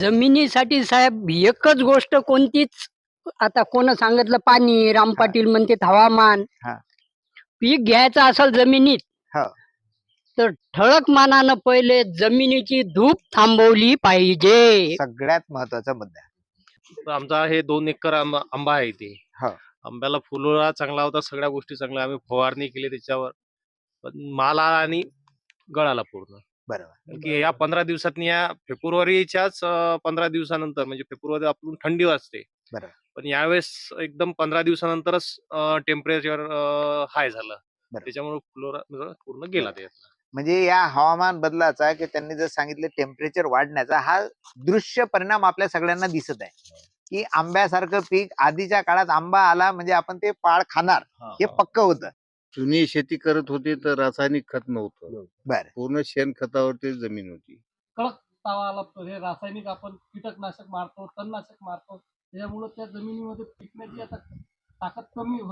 जमिनीसाठी साहेब एकच गोष्ट कोणतीच आता कोण सांगितलं पाणी राम पाटील म्हणते हवामान. हा. पीक घ्यायचं असेल जमिनीत हो. तर ठळक मानानं पहिले जमिनीची धूप थांबवली पाहिजे. सगळ्यात महत्त्वाचा मुद्दा. आमचा हे दोन एकर आंबा आंबा आहे इथे हो. आंब्याला फुलोरा चांगला होता सगळ्या गोष्टी चांगल्या आम्ही फवारणी केली त्याच्यावर. पण माल आला आणि गळाला पूर्ण. बरोबर की या पंधरा दिवसात या फेब्रुवारीच्याच पंधरा दिवसानंतर म्हणजे फेब्रुवारी आपण थंडी वाजते. बरोबर. पण यावेळेस एकदम पंधरा दिवसानंतरच टेम्परेचर हाय झालं. त्याच्यामुळे फुलोरा म्हणजे पूर्ण गेला ते म्हणजे या हवामान बदलाचा की त्यांनी जर सांगितलं टेम्परेचर वाढण्याचा हा दृश्य परिणाम आपल्या सगळ्यांना दिसत आहे. की आंब्यासारखं पीक आधीच्या काळात आंबा आला म्हणजे आपण ते पाळ खाणार हे. पक्क होतं. जुनी शेती करत होते तर रासायनिक खत नव्हतं. बर. पूर्ण शेण खतावरती जमीन होती. तावा आला तर हे रासायनिक आपण कीटकनाशक मारतो तणनाशक मारतो त्याच्यामुळे त्या जमिनीमध्ये पिकण्याची आता ताकद कमी.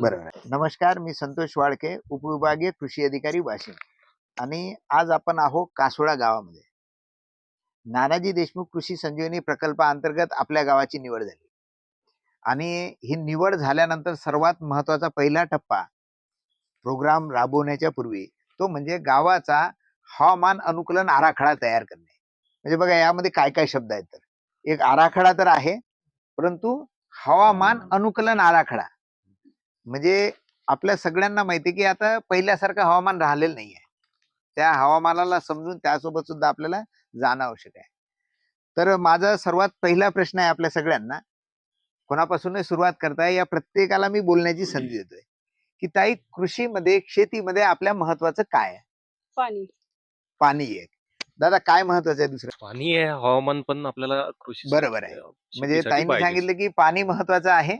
बरोबर नमस्कार मी संतोष वाळके उपविभागीय कृषी अधिकारी वाशिम. आणि आज आपण आहोत कासोळा गावामध्ये. नानाजी देशमुख कृषी संजीवनी प्रकल्पाअंतर्गत आपल्या गावाची निवड झाली. आणि ही निवड झाल्यानंतर सर्वात महत्त्वाचा पहिला टप्पा प्रोग्राम राबवण्याच्या पूर्वी तो म्हणजे गावाचा हवामान अनुकूलन आराखडा तयार करणे. म्हणजे बघा यामध्ये काय काय शब्द आहेत तर. एक आराखडा तर आहे परंतु हवामान अनुकूलन आराखडा. म्हणजे आपल्या सगळ्यांना माहिती आहे की आता पहिल्यासारखं हवामान राहिलेलं नाही आहे. त्या हवामानाला समजून त्यासोबत सुद्धा आपल्याला जाणं आवश्यक आहे. तर माझा सर्वात पहिला प्रश्न आहे आपल्या सगळ्यांना. कोणापासूनही सुरुवात करताय? या प्रत्येकाला मी बोलण्याची संधी देतोय. की ताई कृषीमध्ये शेतीमध्ये आपल्या महत्वाचं काय आहे? पाणी. पाणी एक. दादा काय महत्वाचं आहे दुसरं? पाणी आहे हवामान पण आपल्याला कृषी बरोबर आहे. म्हणजे शेतीसाठी ताईंनी. सांगितलं की पाणी महत्वाचं आहे.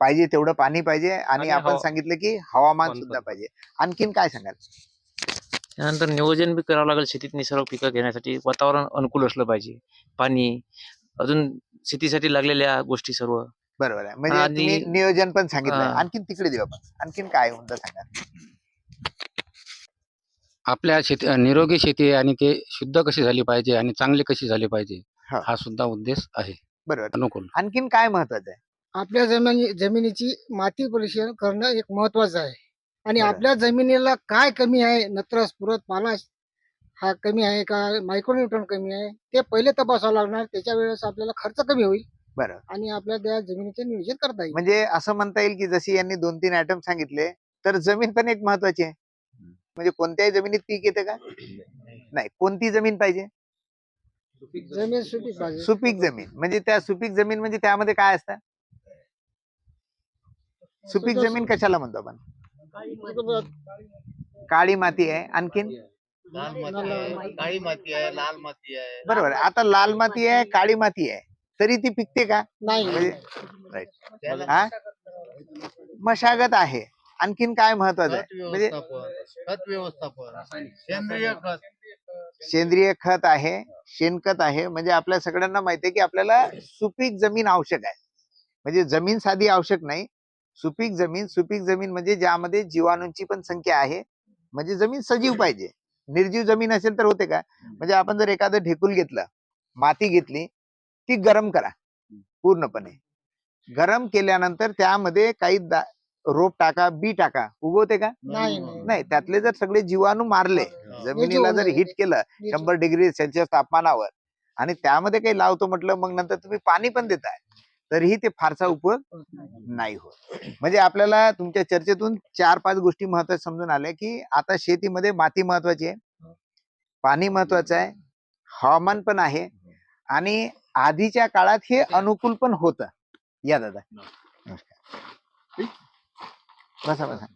पाहिजे तेवढं पाणी पाहिजे आणि आणि आपण हवा- सांगितलं की हवामान सुद्धा पाहिजे. आणखीन काय सांगाल? त्यानंतर नियोजन बी करावं लागेल शेतीत निसर्ग पिकं घेण्यासाठी. वातावरण अनुकूल असलं पाहिजे. पाणी. अजून शेतीसाठी लागलेल्या गोष्टी सर्व. बरोबर आहे. म्हणजे आणि- तुम्ही नियोजन पण सांगितलं हा. आणखीन तिकडे देऊ आपण आणखीन काय मुद्दा सांगा. आपल्या शेती निरोगी शेती आणि ते शुद्ध कशी झाली पाहिजे आणि चांगली कशी झाली पाहिजे हा. हा सुद्धा उद्देश आहे. बरोबर अनुकूल. आणखीन काय महत्वाचं आहे? आपल्या जमिनी जमिनीची माती परीक्षण करणं एक महत्वाचं आहे. आणि. आपल्या जमिनीला काय कमी आहे? नत्र स्फुरत पालाश हा कमी आहे का? मायक्रोन्यूट्रॉन कमी आहे? ते पहिले तपासावं लागणार. त्याच्या वेळेस आपल्याला खर्च कमी होईल. बरं. आणि आपल्या त्या जमिनीचे नियोजन करता येईल. म्हणजे असं म्हणता येईल की जशी यांनी दोन तीन आयटम सांगितले तर जमीन पण एक महत्वाची आहे. म्हणजे कोणत्याही जमिनीत पीक येते का? नाही. कोणती जमीन पाहिजे? जमीन. सुपीक पाहिजे. सुपीक जमीन. म्हणजे त्या सुपीक जमीन म्हणजे त्यामध्ये काय असतं? सुपीक जमीन कशाला म्हणतो आपण? काळी माती आहे आणखीन? काळी माती आहे. लाल माती आहे. बरोबर. आहे. आता लाल माती आहे. काळी माती आहे. तरी ती पिकते का? नाही. म्हणजे? मशागत आहे. आणखीन काय महत्वाचं आहे? म्हणजे खत व्यवस्थापन. सेंद्रिय खत. सेंद्रिय खत आहे शेणखत आहे. म्हणजे आपल्या सगळ्यांना माहिती आहे की आपल्याला सुपीक जमीन आवश्यक आहे. म्हणजे जमीन साधी आवश्यक नाही. सुपीक जमीन सुपीक जमीन म्हणजे ज्यामध्ये जीवाणूंची पण संख्या आहे. म्हणजे जमीन सजीव पाहिजे. निर्जीव जमीन असेल तर होते का? म्हणजे आपण जर एखादं ढेकूल घेतलं माती घेतली ती गरम करा पूर्णपणे. गरम केल्यानंतर त्यामध्ये काही दा- रोप टाका बी टाका. उगवते का? नाही नाही. नाही त्यातले जर सगळे जीवाणू मारले जमिनीला जर हिट केलं शंभर डिग्री सेल्सिअस तापमानावर आणि त्यामध्ये काही लावतो म्हटलं मग नंतर तुम्ही पाणी पण देताय. तरीही ते फारसा उपयोग नाही होत. म्हणजे आपल्याला तुमच्या चर्चेतून चार पाच गोष्टी महत्त्वाच्या समजून आल्या की आता शेतीमध्ये माती महत्वाची आहे पाणी महत्वाचं आहे हवामान पण आहे आणि आधीच्या काळात हे अनुकूल पण होतं. या दादा. नमस्कार. बसा बसा.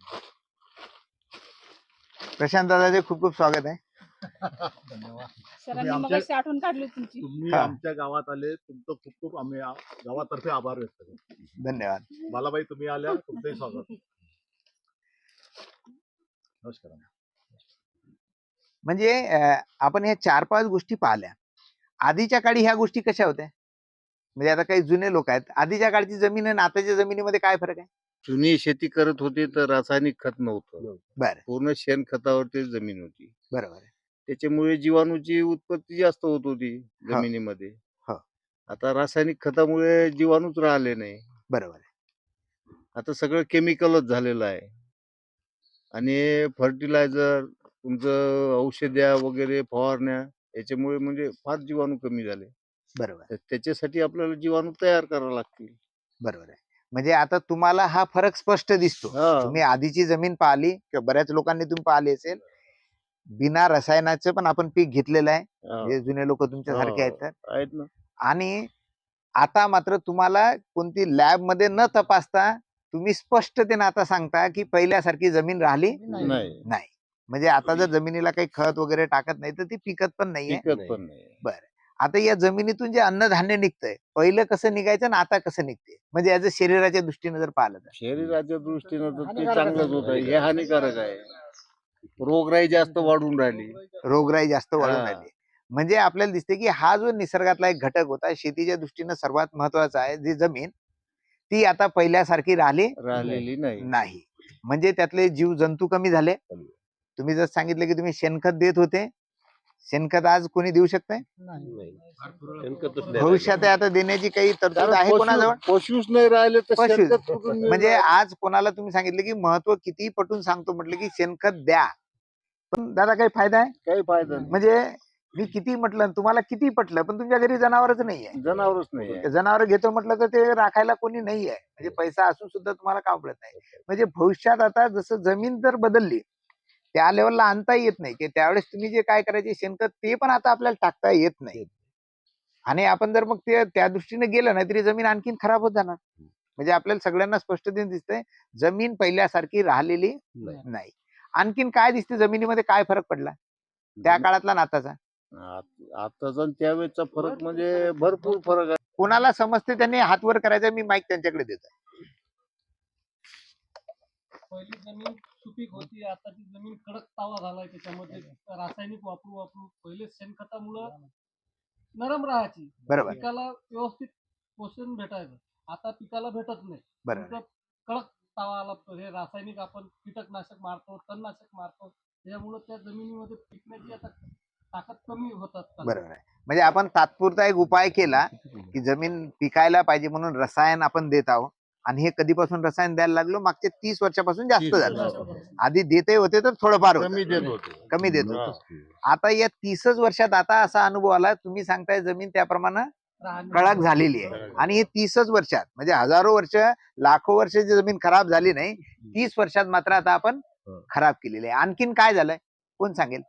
प्रशांत दादाचे खूप खूप स्वागत आहे. सरांनी आमच्या- मगाशी आठवण काढली तुमची. तुम्ही. आमच्या गावात आले. तुमचं खूप खूप आम्ही गावातर्फे आभार व्यक्त करतो. धन्यवाद. बालाबाई तुम्ही आल्या. तुमचंही स्वागत. नमस्कार. म्हणजे आपण ह्या चार पाच गोष्टी पाहिल्या. आधीच्या काळी ह्या गोष्टी कशा होत्या? म्हणजे आता काही जुने लोक आहेत. आधीच्या काळची जमीन आणि आताच्या जमिनीमध्ये काय फरक आहे? जुनी शेती करत होते तर रासायनिक खत नव्हतं. बरं. पूर्ण शेण खतावरती जमीन होती. बरोबर आहे. त्याच्यामुळे जीवाणूची उत्पत्ती जास्त होत होती जमिनीमध्ये. आता रासायनिक खतामुळे जीवाणूच राहिले नाही. बरोबर आहे. आता सगळं केमिकलच झालेलं आहे. आणि फर्टिलायझर तुमचं औषध्या वगैरे फवारण्या याच्यामुळे म्हणजे फार जीवाणू कमी झाले. बरोबर. तर त्याच्यासाठी आपल्याला जीवाणू तयार करावे लागतील. बरोबर आहे. म्हणजे आता तुम्हाला हा फरक स्पष्ट दिसतो. हा. तुम्ही आधीची जमीन पाहिली किंवा बऱ्याच लोकांनी तुम्ही पाहिली असेल. बिना रसायनाचं पण आपण पीक घेतलेलं आहे. हा, जे जुने लोक तुमच्यासारखे आहेत. तर आहेत ना. आणि आता मात्र तुम्हाला कोणती लॅबमध्ये न तपासता तुम्ही स्पष्टतेने आता सांगता की पहिल्यासारखी जमीन राहिली नाही. नाही. नाही. म्हणजे आता जर जमिनीला काही खत वगैरे टाकत नाही तर ती पिकत पण नाहीये पिकत पण नाही. आता या जमिनीतून जे अन्नधान्य निघतंय पहिलं कसं निघायचं आणि आता कसं निघते म्हणजे याचं शरीराच्या दृष्टीने जर पाहिलं तर. शरीराच्या दृष्टीनं तर ते हानिकारक चांगलंच आहे. होत आहे हे हानिकारक आहे. रोगराई जास्त वाढून राहिली. रोगराई जास्त वाढून हा. राहिली. म्हणजे आपल्याला दिसते की हा जो निसर्गातला एक घटक होता शेतीच्या दृष्टीनं सर्वात महत्त्वाचा आहे जी जमीन ती आता पहिल्यासारखी राहिली राहिलेली नाही. नाही. म्हणजे त्यातले जीव जंतू कमी झाले. तुम्ही जर सांगितलं की तुम्ही शेणखत देत होते शेणखत आज कोणी देऊ शकतंय नाही. भविष्यात आता देण्याची काही तरतूद आहे कोणाजवळ? पशुच नाही राहिले म्हणजे? आज कोणाला तुम्ही सांगितलं की महत्त्व किती पटून सांगतो म्हटलं की शेणखत द्या. पण दादा काही फायदा आहे? काही फायदा म्हणजे मी किती म्हटलं आणि तुम्हाला किती पटलं पण तुमच्या घरी जनावरच नाही आहे जनावरच नाही. जनावर घेतो म्हटलं तर ते राखायला कोणी नाही आहे म्हणजे पैसा असून सुद्धा तुम्हाला काम पडत नाही म्हणजे भविष्यात आता जसं जमीन जर बदलली त्या लेवलला आणता येत नाही. की त्यावेळेस तुम्ही जे काय करायचे शेणखत ते पण आता आपल्याला टाकता येत नाही. आणि आपण जर मग ते त्या दृष्टीने गेलं नाही तरी जमीन आणखीन खराब होत जाणार. म्हणजे आपल्याला सगळ्यांना स्पष्टतेने दिसतंय जमीन पहिल्यासारखी राहिलेली नाही. आणखीन काय दिसते जमिनीमध्ये काय फरक पडला? त्या काळातला नाताचा आत- आताचा त्यावेळेचा फरक म्हणजे भरपूर फरक आहे. कोणाला समजते त्यांनी हात वर करायचा मी माईक त्यांच्याकडे देतो पहिली जमीन सुपीक होती आताची जमीन कडक तावा झालाय त्याच्यामध्ये. रासायनिक वापरू वापरू पहिले शेणखतामुळं नरम राहायची. बरोबर. पिकाला व्यवस्थित पोषण भेटायचं. आता पिकाला भेटत नाही. बरोबर. तुमचं कडक तावा आला हे रासायनिक आपण कीटकनाशक मारतो तणनाशक मारतो. त्याच्यामुळं त्या जमिनीमध्ये पिकण्याची आता ताकद कमी होतात बरोबर आहे. म्हणजे आपण तात्पुरता एक उपाय केला की जमीन पिकायला पाहिजे म्हणून रसायन आपण देत आहोत. आणि हे कधीपासून रसायन द्यायला लागलो? मागच्या तीस वर्षापासून जास्त झालं. आधी देते होते तर थोडंफार. कमी देत होते. कमी देत होते. हा. आता या तीसच वर्षात आता असा अनुभव आला तुम्ही सांगताय जमीन त्याप्रमाणे कडक झालेली आहे. आणि हे तीसच वर्षात म्हणजे हजारो वर्ष लाखो वर्षाची जमीन खराब झाली नाही तीस वर्षात मात्र आता आपण खराब केलेली आहे. आणखीन काय झालंय? कोण सांगेल?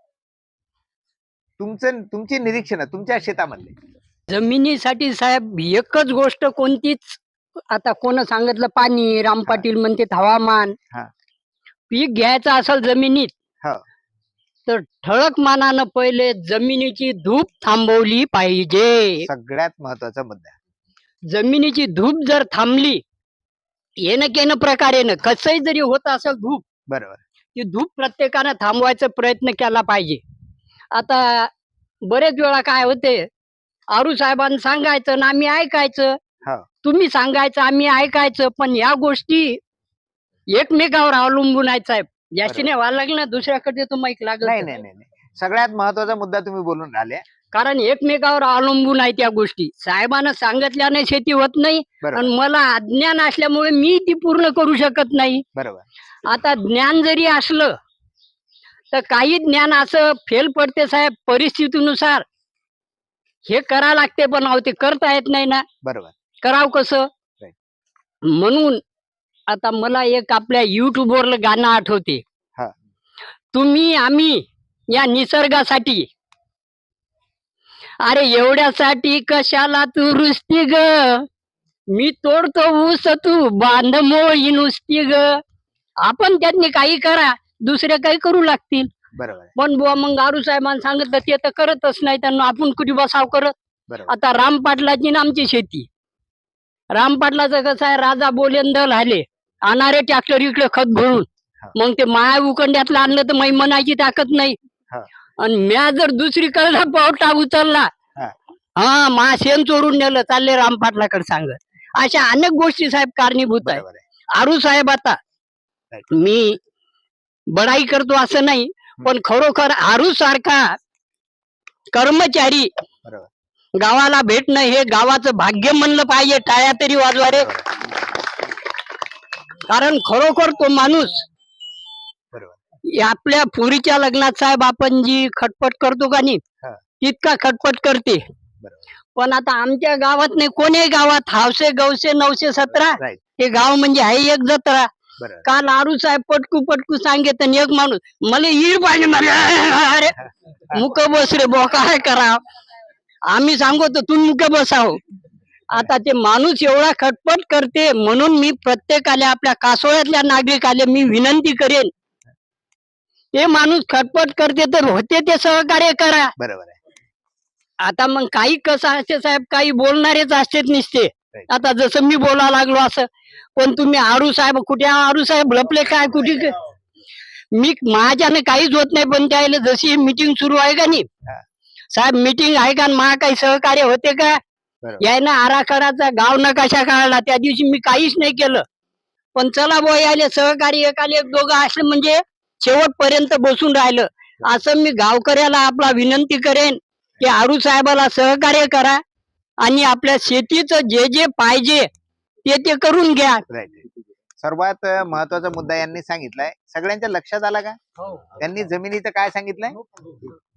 तुमचं तुमची निरीक्षण तुमच्या शेतामधले. जमिनीसाठी साहेब एकच गोष्ट कोणतीच आता कोण सांगितलं पाणी राम पाटील म्हणते हवामान हा. पीक घ्यायचं असेल जमिनीत हा. तर ठळक मानानं पहिले जमिनीची धूप थांबवली पाहिजे सगळ्यात महत्त्वाचा मुद्दा जमिनीची धूप जर थांबली येणं केनं प्रकारेनं कसंही जरी होत असेल धूप बरोबर ती धूप प्रत्येकानं थांबवायचा प्रयत्न केला पाहिजे आता बरेच वेळा काय होते आरू साहेबांनी सांगायचं ना आम्ही ऐकायचं. तुम्ही सांगायचं आम्ही ऐकायचं पण या गोष्टी एकमेकावर अवलंबून आहेत साहेब. जास्तीने व्हायला लागलं ना दुसऱ्याकडे तो माईक लागला नाही नाही नाही नाही. सगळ्यात महत्त्वाचा मुद्दा तुम्ही बोलून राहिले. कारण एकमेकावर अवलंबून आहे त्या गोष्टी. साहेबांना सांगितल्याने शेती होत नाही बरोबर. आणि मला अज्ञान असल्यामुळे मी ती पूर्ण करू शकत नाही. बरोबर. आता ज्ञान जरी असलं तर काही ज्ञान असं फेल पडते साहेब परिस्थितीनुसार. हे करा लागते पण अहो ते करता येत नाही ना. बरोबर. कराव कसं. म्हणून आता मला एक आपल्या युट्यूबवर गाणं आठवते. तुम्ही आम्ही या निसर्गासाठी अरे एवढ्यासाठी कशाला तू रुसती ग? मी तोडतो ऊस तू बांध मोळी नुसती ग. आपण त्यांनी काही करा दुसरे काही करू लागतील. बरोबर पण बुवा मग आरू साहेबांनी सांगितलं ते तर करतच नाही त्यांना आपण कुठे बसाव करत? आता राम पाटलाची ना आमची शेती. राम पाटलाचं कसं आहे राजा बोलेंदल आले आणणारे ट्रॅक्टर इकडे खत भरून. मग ते माया उकंड्यातलं आणलं तर मै म्हणायची ताकद नाही. आणि म्या जर दुसरीकडे पावटा उचलला हा. हा मा शेण चोरून नेलं चालले राम पाटलाकडे सांगत अशा अनेक गोष्टी साहेब कारणीभूत आहे आरू साहेब आता. मी बडाई करतो असं नाही पण खरोखर आरू सारखा कर्मचारी. गावाला भेटणं हे गावाचं भाग्य म्हणलं पाहिजे टाळ्या तरी वाजवा रे. कारण खरोखर तो माणूस आपल्या पुरीच्या लग्नात साहेब आपण जी खटपट करतो का नाही. तितका खटपट करते. पण आता आमच्या गावात नाही कोणी गावात? हावसे गवसे नऊशे सतरा? हे गाव म्हणजे आहे एक जत्रा. काल आरू साहेब पटकू पटकू सांगेत आणि एक माणूस मला ईड पाहिजे मला अरे मुक बस रे बो काय करा? आम्ही सांगतो तुम्ही मुक बसाव. आता ते माणूस एवढा खटपट करते म्हणून मी प्रत्येकाला आपल्या कासोळ्यातल्या नागरिकाला मी विनंती करेन. ते माणूस खटपट करते तर होते ते सहकार्य करा. बरोबर आहे. आता मग काही कसं असते साहेब काही बोलणारेच असतेच निसते. आता जसं मी बोला लागलो असं पण तुम्ही आरू साहेब कुठे आरू साहेब? लपले काय? कुठे? मी माझ्याने काहीच होत नाही पण त्याला जशी मीटिंग सुरू आहे का नाही. साहेब मीटिंग आहे का? मा काही सहकार्य होते का. यायनं आराखडाचा गाव नकाशा काढला. त्या दिवशी मी काहीच नाही केलं. पण चला बुवा यायले सहकारी एकाले एक दोघं असले म्हणजे शेवटपर्यंत बसून राहिलं. असं मी गावकऱ्याला आपला विनंती करेन की आरू साहेबाला सहकार्य करा आणि आपल्या शेतीचं जे जे पाहिजे ते ते करून घ्या. सर्वात महत्त्वाचा मुद्दा यांनी सांगितलाय. सगळ्यांच्या लक्षात आला का? त्यांनी जमिनीचं काय सांगितलंय?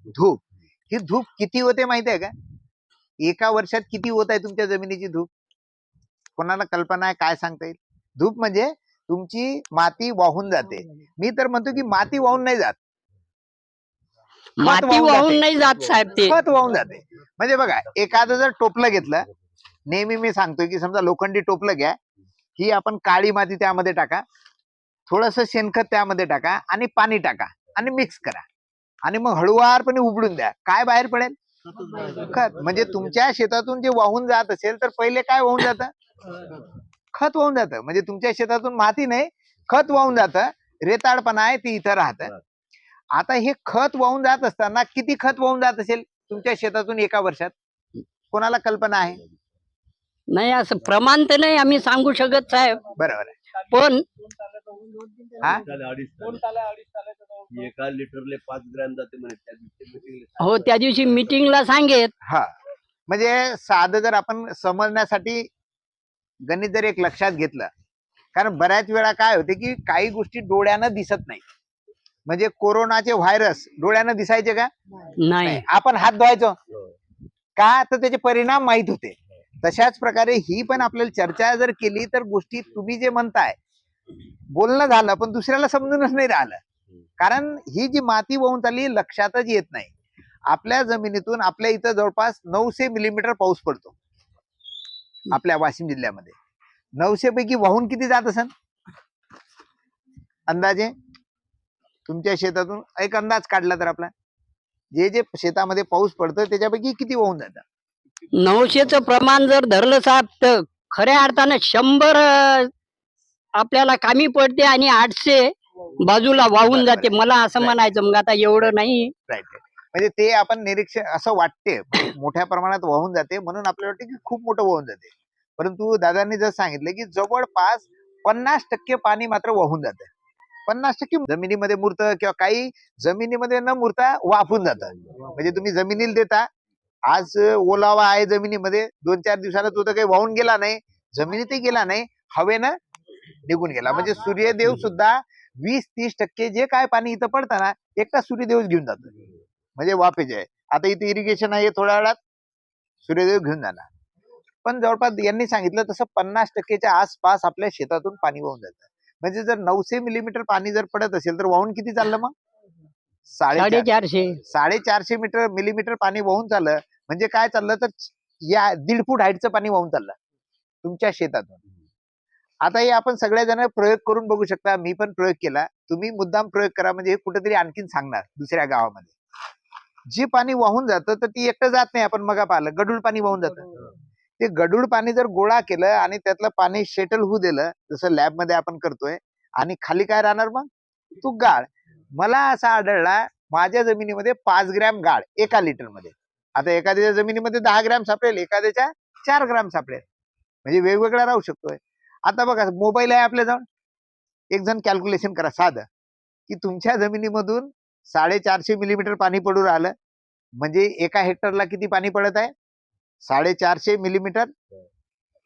धूप. ही धूप किती होते माहिती आहे का? एका वर्षात किती होत आहे तुमच्या जमिनीची धूप? कोणाला कल्पना आहे काय सांगता येईल? धूप म्हणजे तुमची माती वाहून जाते. मी तर म्हणतो की माती वाहून नाही जात. माती वाहून. नाही जात साहेब ते. खत वाहून जाते. म्हणजे बघा एखादं जर टोपलं घेतलं नेहमी मी सांगतोय की समजा लोखंडी टोपलं घ्या ही आपण काळी माती त्यामध्ये टाका थोडस शेणखत त्यामध्ये टाका आणि पाणी टाका आणि मिक्स करा. आणि मग हळुवारपणे उबडून द्या. काय बाहेर पडेल? खत. म्हणजे तुमच्या शेतातून जे वाहून जात असेल तर पहिले काय वाहून जातं? खत वाहून जातं. म्हणजे तुमच्या शेतातून माती नाही खत वाहून जातं. रेताडपणा आहे ती इथं राहतं. आता हे खत वाहून जात असताना किती खत वाहून जात असेल तुमच्या शेतातून एका वर्षात? कोणाला कल्पना आहे? नाही असं प्रमाण तर नाही आम्ही सांगू शकत साहेब. बरोबर आहे. पण हा? एका लिटरले पाच ग्रॅम जाते म्हणे. त्या दिवशी meeting ला. हो त्या दिवशी मीटिंगला सांगेत. हा. म्हणजे साधं जर आपण समजण्यासाठी गणित जर एक लक्षात घेतलं कारण बऱ्याच वेळा काय होते की काही गोष्टी डोळ्यानं दिसत नाही. म्हणजे कोरोनाचे व्हायरस डोळ्यानं दिसायचे का? नाही. आपण हात धुवायचो. का? तर त्याचे परिणाम माहीत होते. तशाच प्रकारे ही पण आपल्याला चर्चा जर केली तर गोष्टी तुम्ही जे म्हणताय बोलणं झालं पण दुसऱ्याला समजूनच नाही राहिलं. कारण ही जी माती वाहून चालली लक्षातच येत नाही. आपल्या जमिनीतून आपल्या इथं जवळपास नऊशे मिलीमीटर पाऊस पडतो. आपल्या वाशिम जिल्ह्यामध्ये. नऊशे पैकी वाहून किती जात असन? अंदाजे? तुमच्या शेतातून एक अंदाज काढला तर आपला. जे जे शेतामध्ये पाऊस पडतो त्याच्यापैकी किती वाहून जातात नऊशेचं प्रमाण जर धरलं साहेब तर खऱ्या अर्थानं शंभर आपल्याला कामी पडते आणि आठशे बाजूला वाहून जाते. मला असं. म्हणायचं मग आता एवढं नाही. म्हणजे ते आपण निरीक्षण असं वाटते मोठ्या प्रमाणात वाहून जाते म्हणून आपल्याला वाटते की खूप मोठं वाहून जाते. परंतु दादांनी जर सांगितलं की जवळपास पन्नास टक्के पाणी मात्र वाहून जातं. पन्नास टक्के जमिनीमध्ये मुरतं किंवा काही जमिनीमध्ये न मुरता वाफून जातं. म्हणजे तुम्ही जमिनीला देता आज ओलावा आहे जमिनीमध्ये. दोन चार दिवसाला तो तर काही वाहून गेला नाही. जमिनीतही गेला नाही. हवेनं निघून गेला. म्हणजे सूर्यदेव सुद्धा वीस तीस टक्के जे काय पाणी इथं पडतं ना एकटा सूर्यदेवच घेऊन जातो म्हणजे वाफेचे आहे. आता इथे इरिगेशन आहे थोड्या वेळात सूर्यदेव घेऊन जाणार. पण जवळपास यांनी सांगितलं तसं पन्नास टक्केच्या आसपास आपल्या शेतातून पाणी वाहून जातं. म्हणजे जर नऊशे मिलीमीटर पाणी जर पडत असेल तर वाहून किती चाललं मग? साडेचार साडेचारशे. साडेचारशे मीटर मिलीमीटर पाणी वाहून चाललं म्हणजे काय चाललं तर या दीड फूट हाईटचं पाणी वाहून चाललं. तुमच्या शेतातून. आता हे आपण सगळेजण प्रयोग करून बघू शकता. मी पण प्रयोग केला. तुम्ही मुद्दाम प्रयोग करा. म्हणजे हे कुठेतरी आणखीन सांगणार दुसऱ्या गावामध्ये. जे पाणी वाहून जातं तर ती एकटं जात नाही. आपण मगा पाहिलं गडूळ पाणी वाहून जातं. ते गडूळ पाणी जर गोळा केलं आणि त्यातलं पाणी शेटल होऊ दिलं जसं लॅबमध्ये आपण करतोय आणि खाली काय राहणार मग? तू गाळ. मला असा आढळला माझ्या जमिनीमध्ये पाच ग्रॅम गाळ एका लिटरमध्ये आता एखाद्याच्या जमिनीमध्ये दहा ग्रॅम सापडेल एखाद्याच्या चार ग्रॅम सापडेल. म्हणजे वेगवेगळा राहू शकतोय. आता बघा मोबाईल आहे आपल्या जवळ. एक जण कॅल्क्युलेशन करा साधं. की तुमच्या जमिनीमधून साडेचारशे मिलीमीटर पाणी पडू राहिलं. म्हणजे एका हेक्टरला किती पाणी पडत आहे? साडेचारशे मिलीमीटर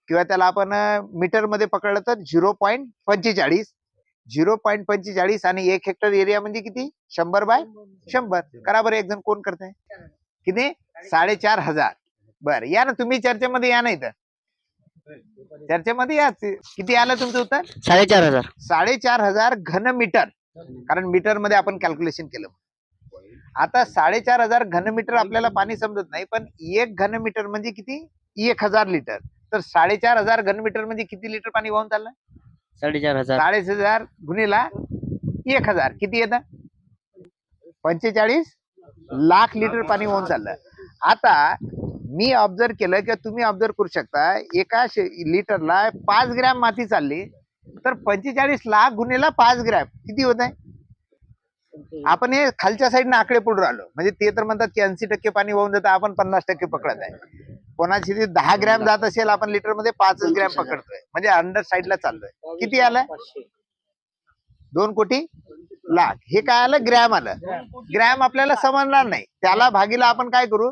किंवा त्याला आपण मीटरमध्ये पकडलं तर झिरो पॉईंट पंचेचाळीस. झिरो पॉईंट पंचेचाळीस आणि एक हेक्टर एरिया म्हणजे किती? शंभर बाय शंभर. करा बरं एक जण कोण करताय? किती? साडेचार हजार. बर या ना तुम्ही चर्चेमध्ये या ना इथं. चर्चेमध्ये या. किती आलं तुमचं उत्तर? साडेचार हजार. साडेचार हजार घन मीटर. कारण मीटरमध्ये आपण कॅल्क्युलेशन केलं आता साडेचार हजार घन मीटर आपल्याला पाणी समजत नाही पण एक घन मीटर म्हणजे किती? एक हजार लिटर. तर साडेचार हजार घन मीटर म्हणजे किती लिटर पाणी वाहून चाललं? साडेचार हजार. साडेच हजार गुणिला एक हजार. किती येतं? पंचेचाळीस लाख लिटर पाणी वाहून चाललं. आता मी ऑब्झर्व केलं किंवा तुम्ही ऑब्झर्व करू शकता एका लिटरला पाच ग्रॅम माती चालली तर पंचेचाळीस लाख गुन्हेला पाच ग्रॅम किती होत आहे? आपण हे खालच्या साईडने आकडे पुढे राहिलो. म्हणजे ते तर म्हणतात की ऐंशी टक्के पाणी वाहून जातं आपण पन्नास टक्के पकडत आहे. कोणाची ती दहा ग्रॅम जात असेल आपण लिटरमध्ये पाच ग्रॅम पकडतोय. म्हणजे अंडर साईडला चाललोय. किती आलं? दोन कोटी लाख. हे काय आलं? ग्रॅम आलं. ग्रॅम आपल्याला समजणार नाही. त्याला भागीला आपण काय करू?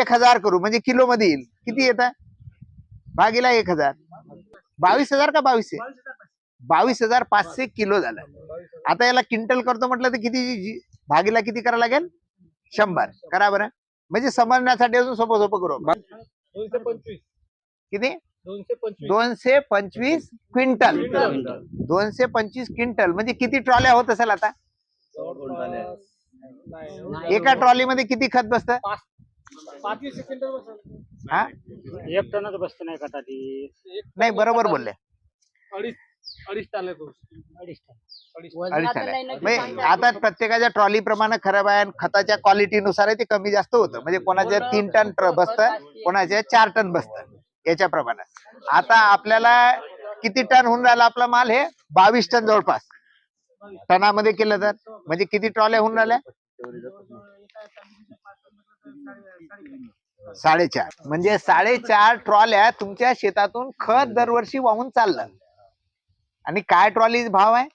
एक हजार करू म्हणजे किलो मध्ये येईल. किती येत भागीला एक हजार. बावीस हजार का बावीसशे बावीस हजार पाचशे किलो झालं आता याला क्विंटल करतो म्हटलं तर किती भागीला किती करावं लागेल? शंभर. करा बरं. म्हणजे समजण्यासाठी अजून सोपं सोपं करू पंचवीस किती? दोनशे पंचवीस क्विंटल. दोनशे पंचवीस क्विंटल. म्हणजे किती ट्रॉल्या होत असेल आता? एका ट्रॉलीमध्ये किती खत बसत? हा? एक टनच बसते नाही का ती नाही बरोबर बोलले. अडीच अडीच. म्हणजे आता प्रत्येकाच्या ट्रॉली प्रमाणे खराब आहे आणि खताच्या क्वालिटीनुसार आहे ते कमी जास्त होतं. म्हणजे कोणाच्या तीन टन ट्र- बसतं कोणाच्या चार टन बसतं. याच्या प्रमाणे. आता आपल्याला किती टन होऊन राहिला आपला माल? हे बावीस टन जवळपास. टनामध्ये केलं तर. म्हणजे किती ट्रॉल्या होऊन राहिल्या? साडेचार. म्हणजे साडेचार ट्रॉल्या तुमच्या शेतातून खत दरवर्षी वाहून चाललं. आणि काय ट्रॉली भाव आहे?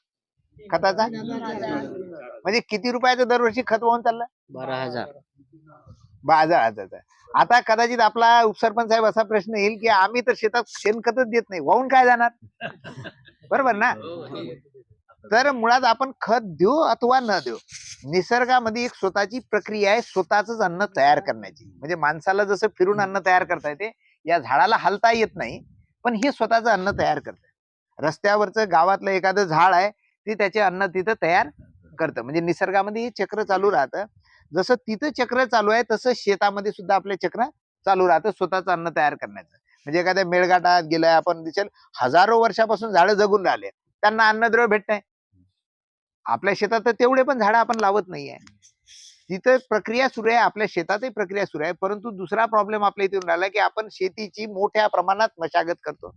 खताचा? म्हणजे किती रुपयाचं दरवर्षी खत वाहून चाललं? बारा हजार. बाजार हजारचा आता कदाचित आपला उपसरपंच साहेब असा प्रश्न येईल की आम्ही तर शेतात शेणखतच देत नाही. वाहून काय जाणार? बरोबर ना? तर मुळात आपण खत देऊ अथवा न देऊ निसर्गामध्ये एक स्वतःची प्रक्रिया आहे स्वतःच अन्न तयार करण्याची. म्हणजे माणसाला जसं फिरून अन्न तयार करता येते या झाडाला हलता येत नाही पण हे स्वतःचं अन्न तयार करतं. रस्त्यावरचं गावातलं एखादं झाड आहे ते त्याचे अन्न तिथं तयार करतं. म्हणजे निसर्गामध्ये हे चक्र चालू राहतं. जसं तिथं चक्र चालू आहे तसं शेतामध्ये सुद्धा आपले चक्र चालू राहतं स्वतःचं अन्न तयार करण्याचं. म्हणजे एखाद्या मेळघाटात गेलाय आपण दिसेल हजारो वर्षापासून झाडं जगून राहिले. त्यांना अन्नद्रव्य भेटत नाही. आपल्या शेतात तर तेवढे पण झाडं आपण लावत नाहीये. तिथं प्रक्रिया सुरू आहे आपल्या शेतातही प्रक्रिया सुरू आहे परंतु दुसरा प्रॉब्लेम आपल्या इथे येऊन राहिला की आपण शेतीची मोठ्या प्रमाणात मशागत करतो.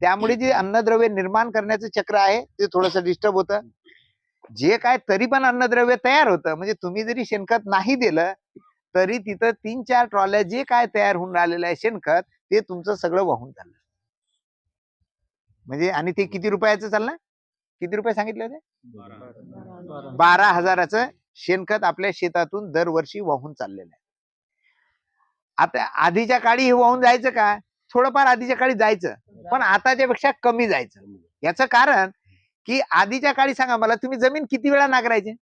त्यामुळे जे अन्नद्रव्य निर्माण करण्याचं चक्र आहे ते थोडंसं डिस्टर्ब होतं. जे काय तरी पण अन्नद्रव्य तयार होतं म्हणजे तुम्ही जरी शेणखत नाही दिलं तरी तिथं तीन चार ट्रॉल्या जे काय तयार होऊन राहिलेलं आहे शेणखत ते तुमचं सगळं वाहून चाललं. म्हणजे आणि ते किती रुपयाचं चाललं? किती रुपये सांगितले होते? बारा हजाराचं शेणखत आपल्या शेतातून दरवर्षी वाहून चाललेलं आहे. आता आधीच्या काळी हे वाहून जायचं का? थोडंफार आधीच्या काळी जायचं पण आताच्या पेक्षा कमी जायचं. याचं कारण की आधीच्या काळी सांगा मला तुम्ही जमीन किती वेळा नांगरायचे?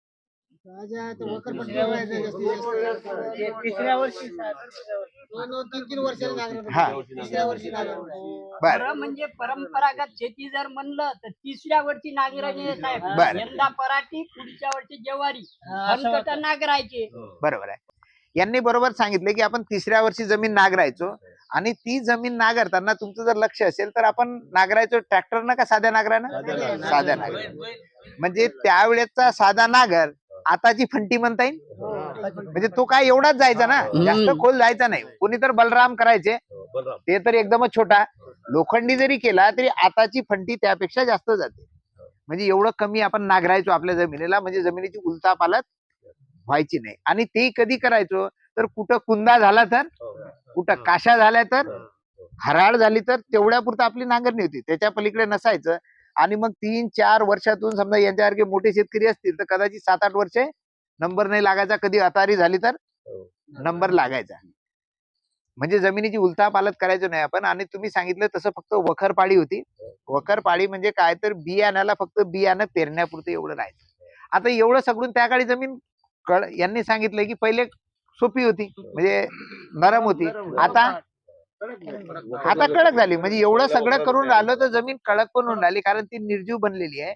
तिसऱ्या वर्षी दोन दोन तीन तीन वर्षाला हा. तिसऱ्या वर्षी. बर. खरं म्हणजे परंपरागत शेती जर म्हणलं तर तिसऱ्या वर्षी बरं. यंदा पराठी पुढच्या वर्षी ज्वारी. नांगरायचे. बरोबर आहे. यांनी बरोबर सांगितले की आपण तिसऱ्या वर्षी जमीन नांगरायचो आणि ती जमीन नांगरताना तुमचं जर लक्ष असेल तर आपण नांगरायचो ट्रॅक्टरनं का साध्या नांगरानं? साध्या नांगर म्हणजे त्यावेळेचा साधा नांगर आताची फंटी म्हणता येईल? म्हणजे तो काय एवढाच जायचा ना? जास्त खोल जायचा नाही. कोणी तर बलराम करायचे. ते तर एकदमच छोटा. लोखंडी जरी केला तरी आताची फंटी त्यापेक्षा जास्त जाते. म्हणजे एवढं कमी आपण नांगरायचो आपल्या जमिनीला म्हणजे जमिनीची उलता पालत व्हायची नाही. आणि ते कधी करायचो? तर कुठं कुंदा झाला तर कुठं काशा झाल्या तर हराळ झाली तर तेवढ्या पुरतं आपली नांगरणी होती त्याच्या पलीकडे नसायचं. आणि मग तीन चार वर्षातून समजा यांच्यासारखे मोठे शेतकरी असतील तर कदाचित सात आठ वर्षे नंबर नाही लागायचा कधी अतारी झाली तर नंबर लागायचा. म्हणजे जमिनीची उलथापालत करायचो नाही आपण आणि तुम्ही सांगितलं तसं फक्त वखर पाळी होती. वखर पाळी म्हणजे काय तर बियाण्याला फक्त बियाणं पेरण्यापुरतं एवढं राहायचं आता एवढं सगळून त्या काळी जमीन कळ यांनी सांगितलं की पहिले सोपी होती. म्हणजे नरम होती. आता आता कडक झाली. म्हणजे एवढं सगळं करून राहिलं तर जमीन कडक पण होऊन राहिली कारण ती निर्जीव बनलेली आहे.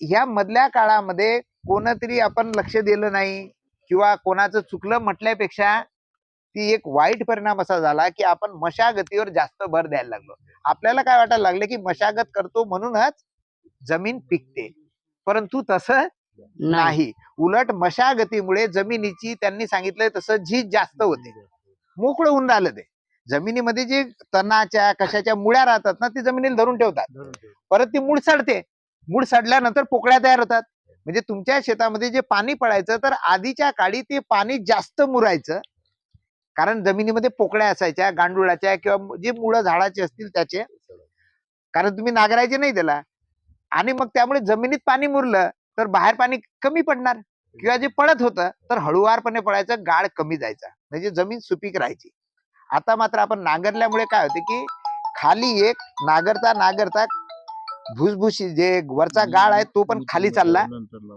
ह्या मधल्या काळामध्ये कोणतरी आपण लक्ष दिलं नाही किंवा कोणाचं चुकलं म्हटल्यापेक्षा ती एक वाईट परिणाम असा झाला की आपण मशागतीवर जास्त भर द्यायला लागलो. आपल्याला काय वाटायला लागलं की मशागत करतो म्हणूनच जमीन पिकते. परंतु तसं नाही. उलट मशागतीमुळे जमिनीची त्यांनी सांगितलंय तसं झीज जास्त होते. मोकळं होऊन राहिलं ते. जमिनीमध्ये जे तणाच्या कशाच्या मुळ्या राहतात ना ती जमिनीला धरून ठेवतात. परत ती मूळ सडते. मूळ सडल्यानंतर पोकळ्या तयार होतात. म्हणजे तुमच्या शेतामध्ये जे पाणी पडायचं तर आधीच्या काळी ते पाणी जास्त मुरायचं. कारण जमिनीमध्ये पोकळ्या असायच्या गांडुळाच्या किंवा जे मुळं झाडाचे असतील त्याचे. कारण तुम्ही नागरायचे नाही त्याला. आणि मग त्यामुळे जमिनीत पाणी मुरलं तर बाहेर पाणी कमी पडणार. किंवा जे पडत होतं तर हळुवारपणे पडायचं गाळ कमी जायचा. म्हणजे जमीन सुपीक राहायची. आता मात्र आपण नांगरल्यामुळे काय होते की खाली एक नागरता नागरता भुसभुशी जे वरचा गाळ आहे तो पण खाली चालला.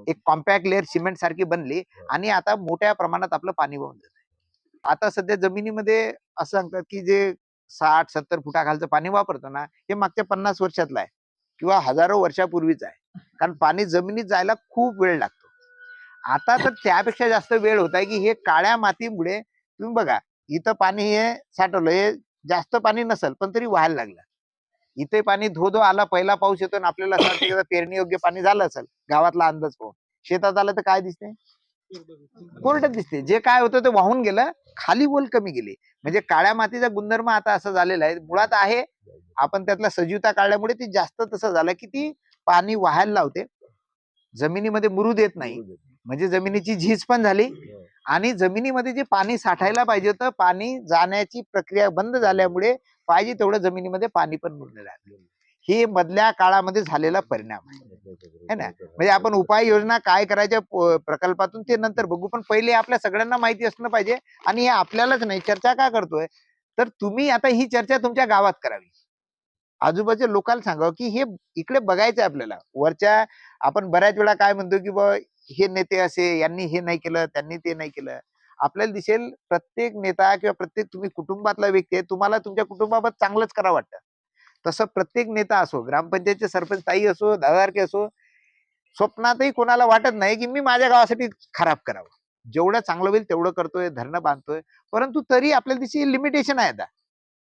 एक कॉम्पॅक्ट लेअर सिमेंट सारखी बनली आणि आता मोठ्या प्रमाणात आपलं पाणी वाहून जात. आता सध्या जमिनीमध्ये असं सांगतात की जे साठ सत्तर फुटाखालचं पाणी वापरतो ना हे मागच्या पन्नास वर्षातलं आहे किंवा हजारो वर्षापूर्वीच आहे. कारण पाणी जमिनीत जायला खूप वेळ लागतो. आता तर त्यापेक्षा जास्त वेळ होत आहे की हे काळ्या मातीमुळे तुम्ही बघा इथं पाणी हे साठवलं हे जास्त पाणी नसेल पण तरी व्हायला लागलं. इथे पाणी धो धो आला पहिला पाऊस येतो आणि आपल्याला असं वाटतं पेरणी योग्य पाणी झालं असेल गावातला अंदाज पाहून. शेतात आलं तर काय दिसते कोरडत दिसते जे काय होतं ते वाहून गेलं खाली ओल कमी गेली. म्हणजे काळ्या मातीचा गुणधर्म आता असं झालेला आहे. मुळात आहे आपण त्यातला सजीवता काढल्यामुळे ती जास्त तसं झालं की ती पाणी वाहायला लावते. जमिनीमध्ये मुरू देत नाही. म्हणजे जमिनीची झीज पण झाली. आणि जमिनीमध्ये जे पाणी साठायला पाहिजे होतं पाणी जाण्याची प्रक्रिया बंद झाल्यामुळे पाहिजे तेवढं जमिनीमध्ये पाणी पण मुरलेलं आहे. हे मधल्या काळामध्ये झालेला परिणाम आहे. है ना? म्हणजे आपण उपाययोजना काय करायच्या प्रकल्पातून ते नंतर बघू. पण पहिले आपल्या सगळ्यांना माहिती असणं पाहिजे आणि हे आपल्यालाच नाही. चर्चा का करतोय? तर तुम्ही आता ही चर्चा तुमच्या गावात करावी. आजूबाजूच्या लोकांना सांगावं की हे इकडे बघायचं आहे आपल्याला. वरच्या आपण बऱ्याच वेळा काय म्हणतो की बा हे नेते असे यांनी हे नाही केलं त्यांनी ते नाही केलं. आपल्याला दिसेल प्रत्येक नेता किंवा प्रत्येक तुम्ही कुटुंबातला व्यक्ती आहे तुम्हाला तुमच्या कुटुंबाबाबत चांगलंच करावं वाटतं. तसं प्रत्येक नेता असो ग्रामपंचायतचे सरपंच ताई असो दादारके असो स्वप्नातही कोणाला वाटत नाही की मी माझ्या गावासाठी खराब करावं. जेवढं चांगलं होईल तेवढं करतोय धरणं बांधतोय. परंतु तरी आपल्याला तिची लिमिटेशन आहे आता.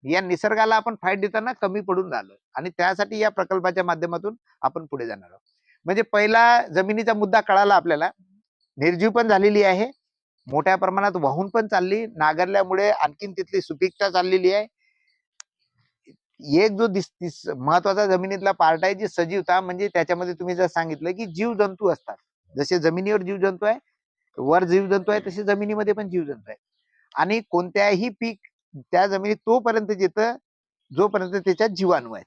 या निसर्गाला आपण फाईट देताना कमी पडून राहिलो. आणि त्यासाठी या प्रकल्पाच्या माध्यमातून आपण पुढे जाणार आहोत. म्हणजे पहिला जमिनीचा मुद्दा कळाला आपल्याला. निर्जीव पण झालेली आहे. मोठ्या प्रमाणात वाहून पण चालली. नागरल्यामुळे आणखीन तिथली सुपीकता चाललेली आहे. एक जो दिस दिस- महत्त्वाचा जमिनीतला पार्ट आहे जी सजीवता म्हणजे त्याच्यामध्ये तुम्ही जर सांगितलं की जीवजंतू असतात. जसे जमिनीवर जीवजंतू आहे वर जीवजंतू आहे तसे जमिनीमध्ये पण जीवजंतू आहे. आणि कोणत्याही पीक त्या जमिनीत तोपर्यंत येतं जोपर्यंत त्याच्यात जीवाणू आहेत.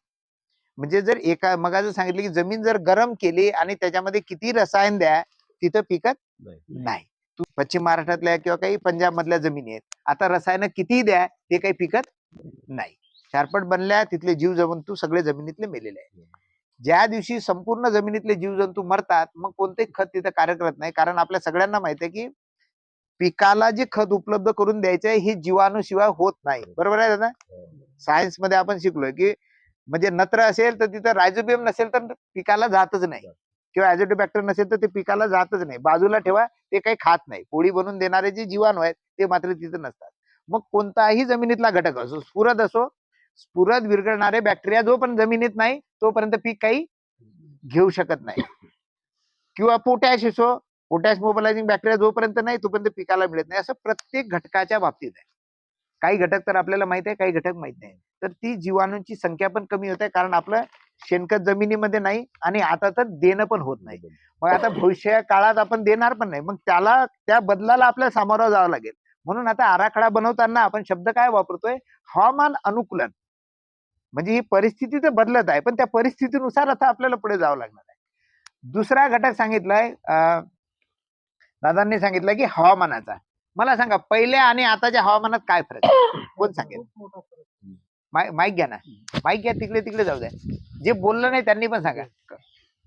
म्हणजे जर एका मग जर सांगितलं की जमीन जर गरम केली आणि त्याच्यामध्ये किती रसायन द्या तिथं पिकत नाही. तू पश्चिम महाराष्ट्रातल्या किंवा काही पंजाब मधल्या जमिनी आहेत. आता रसायन कितीही द्या ते काही पिकत नाही. शारपट बनल्या तिथले जीवजंतू सगळे जमिनीतले मेलेले आहेत. ज्या दिवशी संपूर्ण जमिनीतले जीवजंतू मरतात मग कोणतेही खत तिथं कार्य करत नाही? कारण आपल्या सगळ्यांना माहिती आहे की पिकाला जे खत उपलब्ध करून द्यायचं आहे हे जीवाणूशिवाय होत नाही. बरोबर. आहे दादा? सायन्समध्ये आपण शिकलोय की म्हणजे नत्र असेल तर तिथं रायझोबियम नसेल तर पिकाला जातच नाही. किंवा ऍझोटोबॅक्टर नसेल तर ते पिकाला जातच नाही. बाजूला ठेवा ते काही खात नाही. पोळी बनवून देणारे जे जीवाणू आहेत ते मात्र तिथं नसतात. मग कोणताही जमिनीतला घटक असो स्फुरद असो स्फुरद विरघळणारे बॅक्टेरिया जोपर्यंत जमिनीत नाही तोपर्यंत पीक काही घेऊ शकत नाही. किंवा पोटॅश असो पोटॅश मोबिलायझिंग बॅक्टेरिया जोपर्यंत नाही तोपर्यंत पिकाला मिळत नाही. असं प्रत्येक घटकाच्या बाबतीत आहे. काही घटक तर आपल्याला माहीत आहे काही घटक माहीत नाही. तर ती जीवाणूंची संख्या पण कमी होत आहे कारण आपलं शेणखत जमिनीमध्ये नाही आणि आता तर देणं पण होत नाही. मग आता भविष्य काळात आपण देणार पण नाही. मग त्याला त्या बदलाला आपल्याला सामोरं जावं लागेल. म्हणून आता आराखडा बनवताना आपण शब्द काय वापरतोय? हवामान अनुकूलन. म्हणजे ही परिस्थिती तर बदलत आहे पण त्या परिस्थितीनुसार आता आपल्याला पुढे जावं लागणार आहे. दुसरा घटक सांगितलाय अं, दादांनी सांगितलं की हवामानाचा. मला सांगा पहिल्या आणि आताच्या हवामानात काय फरक आहे? कोण सांगेल? माय- माईक घ्या ना. माईक घ्या तिकडे तिकडे जाऊ द्या. जे बोललं नाही त्यांनी पण सांगा.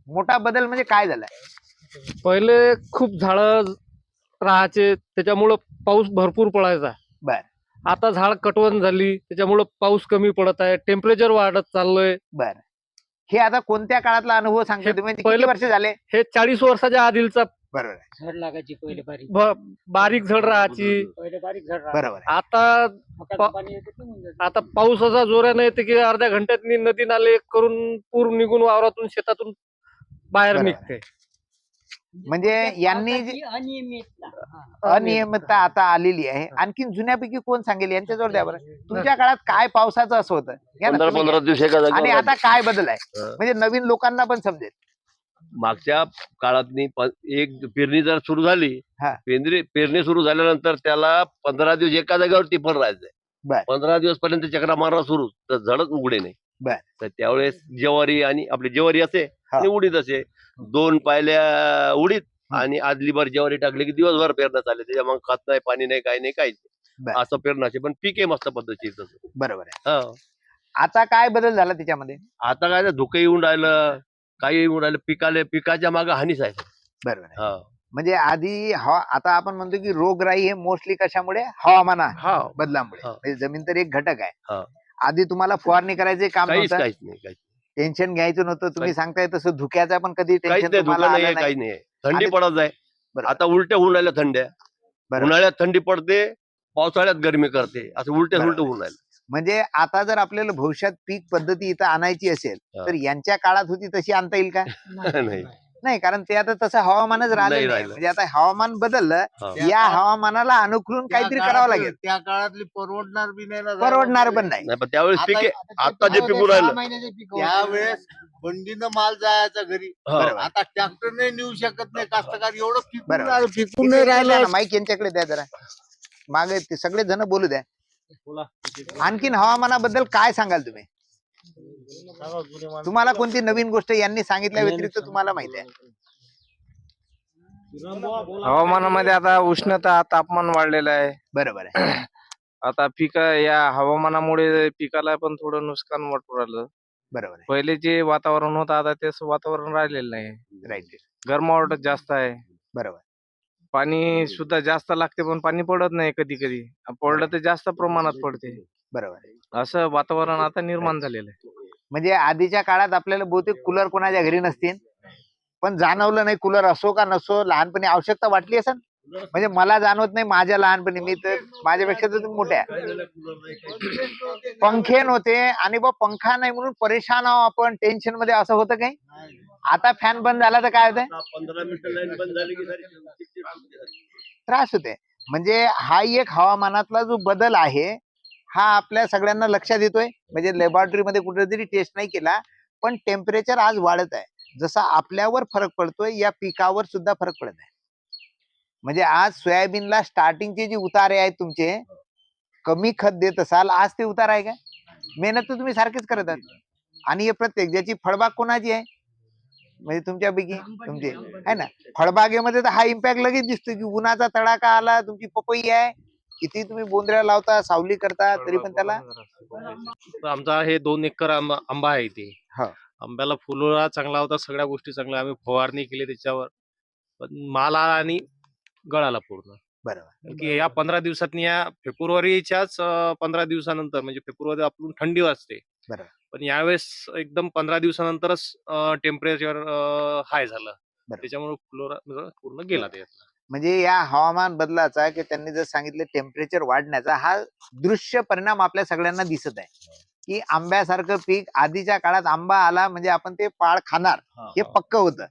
मोठा बदल म्हणजे काय झालाय पहिले खूप झाडं राहायचे त्याच्यामुळं पाऊस भरपूर पडायचा. बर. आता झाड कटवण झाली त्याच्यामुळं पाऊस कमी पडत आहे टेम्परेचर वाढत चाललंय. बर. हे आता कोणत्या काळातला अनुभव सांगतो हे तुम्ही? किती पहिलं- वर्ष झाले? हे चाळीस वर्षाच्या आधीलचा बरोबर आहे. झाड लागायची पहिले बारीक. बारीक झाड राहायची. पहिले बारीक झाड बरोबर आहे. आता मकाचं पाणी येते ते होऊन जातं. आता पाऊस असा जोराने येते की अर्ध्या घंट्यात नदी नाले करून पूर निघून वावरातून शेतातून बाहेर बरोबर. निघते. म्हणजे यांनी जी पावसाची अनियमितता. हा. अनियमितता आता आलेली आहे. आणखीन जुन्यापैकी कोण सांगेल? यांच्याजवळ द्या बरं. तुमच्या काळात काय पावसाचं असं होतं? घ्या ना. पंधरा तुम्ही पंधरा घ्या. दिवस एका आणि जागेवर आता काय बदल आहे? हा. म्हणजे नवीन लोकांना पण समजेल. मागच्या काळात एक पेरणी जर सुरू झाली हा. पेरणी पेरणी सुरू झाल्यानंतर त्याला पंधरा दिवस एका जागेवर टिपण बर. राहायचंय पंधरा दिवस पर्यंत चक्रा मारणं सुरू तर झाडच उघडे नाही बर. तर त्यावेळेस ज्वारी आणि आपली ज्वारी असे हा. आणि उडीद असे दोन पायल्या उडीद आणि आदली बार ज्वारी टाकली की दिवसभर पेरणं चालले त्याच्या मग खत नाही पाणी नाही काही नाही काहीच बर. नाही. असं पेरणाचे पण पिके मस्त पद्धतीच बरोबर आहे आता काय बदल झाला त्याच्यामध्ये आता काय ते धुकं येऊन राहिलं काही राहिलं पिकाले पिकाच्या मागे हानीच आहे बरोबर आहे. हा म्हणजे आधी हवा आता आपण म्हणतो की रोगराई हे मोस्टली कशामुळे? हवामाना हा बदलामुळे. हा. म्हणजे जमीन तर एक घटक आहे. हा. आधी तुम्हाला फवारणी करायचे काम काहीच नव्हतं? काहीच नाही काहीच टेन्शन घ्यायचं नव्हतं. तुम्ही सांगताय तसं धुक्याचा पण कधी काहीच टेन्शन नाही तुम्हाला धुकं आलं नाही नाही. काही नाही. थंडी आणि- पडत आहे. बरोबर. आता उलट्या होऊन राहिल्या थंड्या. बरोबर. उन्हाळ्यात थंडी पडते पावसाळ्यात गरमी करते. असं उलट्या बरोबर. उलट होऊन राहिलं. म्हणजे आता जर आपल्याला भविष्यात पीक पद्धती इथं आणायची असेल हा. तर यांच्या काळात होती तशी आणता येईल का? नाही नाही. कारण ते आता तसं हवामानच राहिलं नाही नाही. म्हणजे आता हवामान बदललं. या हवामानाला अनुकूलन काहीतरी करावं लागेल. त्या काळातली परवडणार बी नाही परवडणार. पण नाही. नाही पण त्यावेळेस आता- पिके आता जे पिकू राहिलं. त्यावेळेस बंडीनं माल जायचा घरी. आता ट्रॅक्टरने नेऊ शकत नाही कास्तकार एवढं पिकून पिकून नाही राहिलं. माईक यांच्याकडे द्या जरा. मागे सगळे जण बोलू द्या. आणखीन हवामानाबद्दल काय सांगाल तुम्ही? तुम्हाला कोणती नवीन गोष्ट यांनी सांगितल्या व्यतिरिक्त तुम्हाला माहिती आहे? हवामानामध्ये आता उष्णता तापमान वाढलेलं आहे. बरोबर आहे. आता पिक या हवामानामुळे पिकाला पण थोडं नुकसान वाटू राहिलं बरोबर आहे. पहिले जे वातावरण होतं आता ते असं वातावरण राहिलेलं नाही. राईट गरमावट जास्त आहे. बरोबर. पाणी सुद्धा जास्त लागते पण पाणी पडत नाही कधी कधी पडलं तर जास्त प्रमाणात पडते. बरोबर असं वातावरण आता निर्माण झालेलं आहे. म्हणजे आधीच्या काळात आपल्याला बहुतेक कूलर कोणाच्या घरी नसतील. पण जाणवलं नाही कूलर असो का नसो लहानपणी आवश्यकता वाटली असेल? म्हणजे मला जाणवत नाही माझ्या लहानपणी. मी तर माझ्यापेक्षा तर तुम्ही मोठ्या. पंखे नव्हते. आणि बा पंखा नाही म्हणून परेशान आहो आपण. टेन्शनमध्ये असं होतं काही? आता फॅन बंद झाला तर काय होतंय? पंधरा मिनिटं लाईन बंद झाली की सारी- त्रास होते म्हणजे हा एक हवामानातला जो बदल आहे हा आपल्या सगळ्यांना लक्षात येतोय. म्हणजे लॅबोरेटरी मध्ये कुठेतरी टेस्ट नाही केला पण टेम्परेचर आज वाढत आहे. जसा आपल्यावर फरक पडतोय या पिकावर सुद्धा फरक पडत आहे. म्हणजे आज सोयाबीनला स्टार्टिंगचे जे उतारे आहेत तुमचे कमी खत देत असाल आज ते उतार आहे का? मेहनत तर तुम्ही सारखेच करत आहात. आणि हे प्रत्येक ज्याची फळबाग कोणाची आहे? म्हणजे तुमच्यापैकी? तुमची. आहे ना? फळबागेमध्ये तर हा इम्पॅक्ट लगेच दिसतो की उन्हाचा तडाखा आला तुमची पपई आहे. किती तुम्ही बोंद्र्या लावता सावली करता तरी पण त्याला आमचा हे दोन एकर आंबा आंबा आहे इथे हा. आंब्याला फुलोरा चांगला होता सगळ्या गोष्टी चांगल्या आम्ही फवारणी केली त्याच्यावर. पण माल आला आणि गळाला पूर्ण. बरोबर की या पंधरा दिवसात या फेब्रुवारीच्याच पंधरा दिवसानंतर म्हणजे फेब्रुवारी आपण थंडी वाजते. बरोबर. पण यावेळेस एकदम पंधरा दिवसानंतरच टेम्परेचर हाय झालं. बरोबर. त्याच्यामुळे फ्लोरा म्हणजे पूर्ण गेला त्यात म्हणजे या हवामान बदलाचा की त्यांनी जर सांगितलं टेम्परेचर वाढण्याचा हा दृश्य परिणाम आपल्या सगळ्यांना दिसत आहे. की आंब्यासारखं पीक आधीच्या काळात आंबा आला म्हणजे आपण ते पाळ खाणार. हा, हे हा. पक्क होतं.